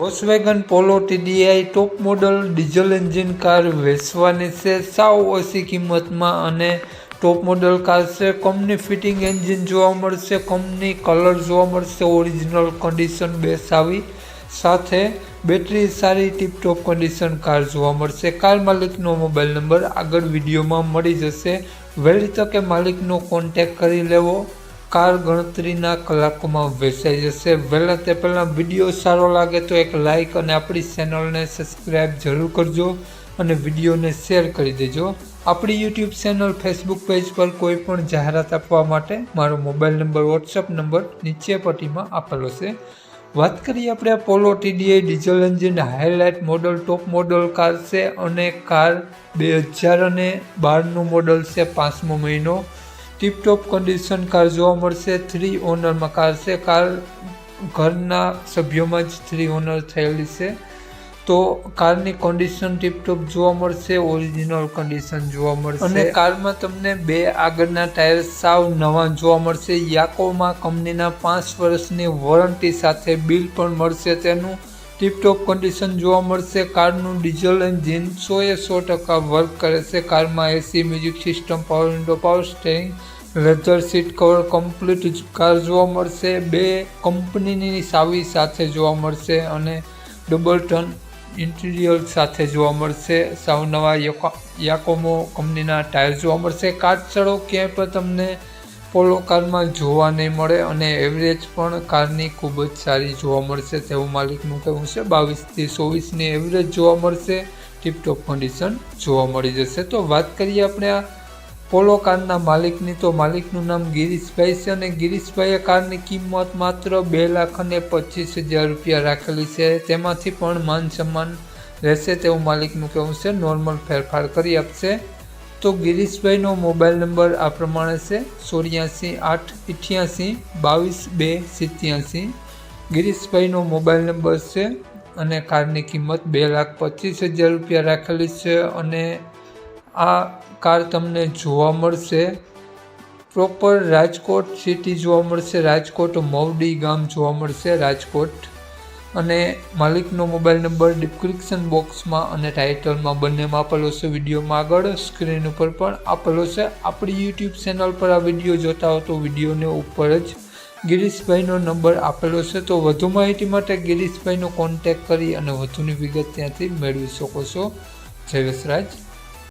Volkswagen Polo TDI top model diesel engine car વેચવાની છે. સાવ ઓછી કિંમતમાં અને ટોપ મોડલ કાર છે. કંપની ફિટિંગ એન્જિન જોવા મળશે. કંપની કલર જોવા મળશે. ઓરિજિનલ કન્ડિશન બેસાવી. સાથે બેટરી સારી ટીપટોપ કન્ડિશન કાર જોવા મળશે. કાર માલિકનો મોબાઈલ નંબર આગળ વિડીયોમાં મળી જશે. વહેલી તકે માલિકનો કોન્ટેક કરી લેવો. કાર ગણતરીના કલાકોમાં વેચાઈ જશે. વહેલા તે પહેલાં વીડિયો સારો લાગે તો એક લાઇક અને આપણી ચેનલને સબસ્ક્રાઈબ જરૂર કરજો અને વિડીયોને શેર કરી દેજો. આપણી યુટ્યુબ ચેનલ, ફેસબુક પેજ પર કોઈ પણ જાહેરાત આપવા માટે મારો મોબાઈલ નંબર વોટ્સઅપ નંબર નીચે પટ્ટીમાં આપેલો છે. વાત કરીએ આપણે Polo TDI diesel engine highlight model top model car છે અને કાર બે હજાર અને બારનું મોડલ છે પાંચમો મહિનો. ટીપટોપ કન્ડિશન કાર જોવા મળશે. થ્રી ઓનરમાં કાર છે. કાર ઘરના સભ્યોમાં જ થ્રી ઓનર થયેલી છે. તો કારની કન્ડિશન ટીપટોપ જોવા મળશે. ઓરિજિનલ કન્ડિશન જોવા મળશે. અને કારમાં તમને બે આગળના ટાયર સાવ નવા જોવા મળશે. યાકોમાં કંપનીના પાંચ વર્ષની વોરંટી સાથે બિલ પણ મળશે તેનું. ટીપટોપ કન્ડિશન જોવા મળશે. કારનું ડીઝલ એન્જિન સોએ સો ટકા વર્ક કરે છે. કારમાં AC music system power window power steering leather seat cover complete car જોવા મળશે. બે કંપનીની સાવી સાથે જોવા મળશે અને ડબલ ટન ઇન્ટિરિયર સાથે જોવા મળશે. સાવ નવા યાકોમો કંપનીના ટાયર જોવા મળશે. કાચળો ક્યાંય પણ તમને પોલો કારમાં જોવા નહીં મળે અને એવરેજ પણ કારની ખૂબ જ સારી જોવા મળશે તેવું માલિકનું કહેવું છે. બાવીસથી ચોવીસની એવરેજ જોવા મળશે ટીપટોપ કન્ડિશન જોવા મળી જશે. તો વાત કરીએ આપણે આ પોલો કારના માલિકની. તો માલિકનું નામ ગિરીશભાઈ છે અને ગિરીશભાઈએ કારની કિંમત માત્ર બે લાખ અને પચીસ હજાર રૂપિયા રાખેલી છે. તેમાંથી પણ માન સન્માન રહેશે તેવું માલિકનું કહેવું છે. નોર્મલ ફેરફાર કરી આપશે. તો ગિરીશભાઈનો મોબાઈલ નંબર આ પ્રમાણે છે, ચોર્યાસી આઠ અઠ્યાસી બાવીસ બે સિત્યાસી. ગિરીશભાઈનો મોબાઈલ નંબર છે અને કારની કિંમત બે લાખ પચીસ હજાર રૂપિયા રાખેલી છે અને આ કાર તમને જોવા મળશે. પ્રોપર રાજકોટ સિટી જોવા મળશે, રાજકોટ મવડી ગામ જોવા મળશે, રાજકોટ. અને માલિકનો મોબાઈલ નંબર ડિસ્ક્રિપ્શન બોક્સમાં અને ટાઇટલમાં બંનેમાં આપેલો છે. વિડીયોમાં આગળ સ્ક્રીન ઉપર પણ આપેલો છે. આપણી યુટ્યુબ ચેનલ પર આ વીડિયો જોતા હો તો વિડીયોને ઉપર જ ગિરીશભાઈનો નંબર આપેલો છે. તો વધુ માહિતી માટે ગિરીશભાઈનો કોન્ટેક કરી અને વધુની વિગત ત્યાંથી મેળવી શકો છો. જય